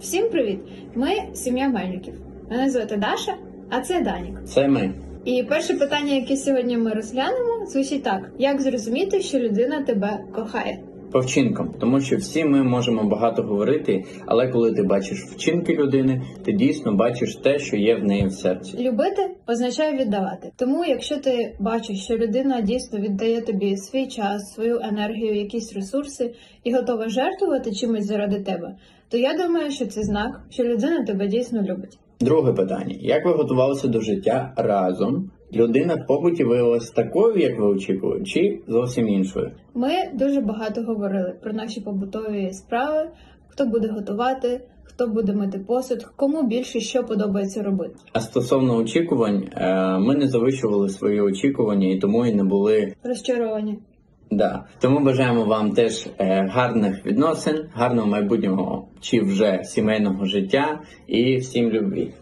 Всім привіт! Ми сім'я Мельників. Мене звати Даша, а це Данік. Це ми. І перше питання, яке сьогодні ми розглянемо, звучить так: як зрозуміти, що людина тебе кохає? По вчинкам, тому що всі ми можемо багато говорити, але коли ти бачиш вчинки людини, ти дійсно бачиш те, що є в неї в серці. Любити означає віддавати. Тому, якщо ти бачиш, що людина дійсно віддає тобі свій час, свою енергію, якісь ресурси і готова жертвувати чимось заради тебе, то я думаю, що це знак, що людина тебе дійсно любить. Друге питання: як ви готувалися до життя разом? Людина в побуті виявилася такою, як ви очікували, чи зовсім іншою? Ми дуже багато говорили про наші побутові справи, хто буде готувати, хто буде мити посуд, кому більше що подобається робити. А стосовно очікувань, е, ми не завищували свої очікування і тому і не були. Розчаровані. Да. Тому бажаємо вам теж е, гарних відносин, гарного майбутнього чи вже сімейного життя і всім любві.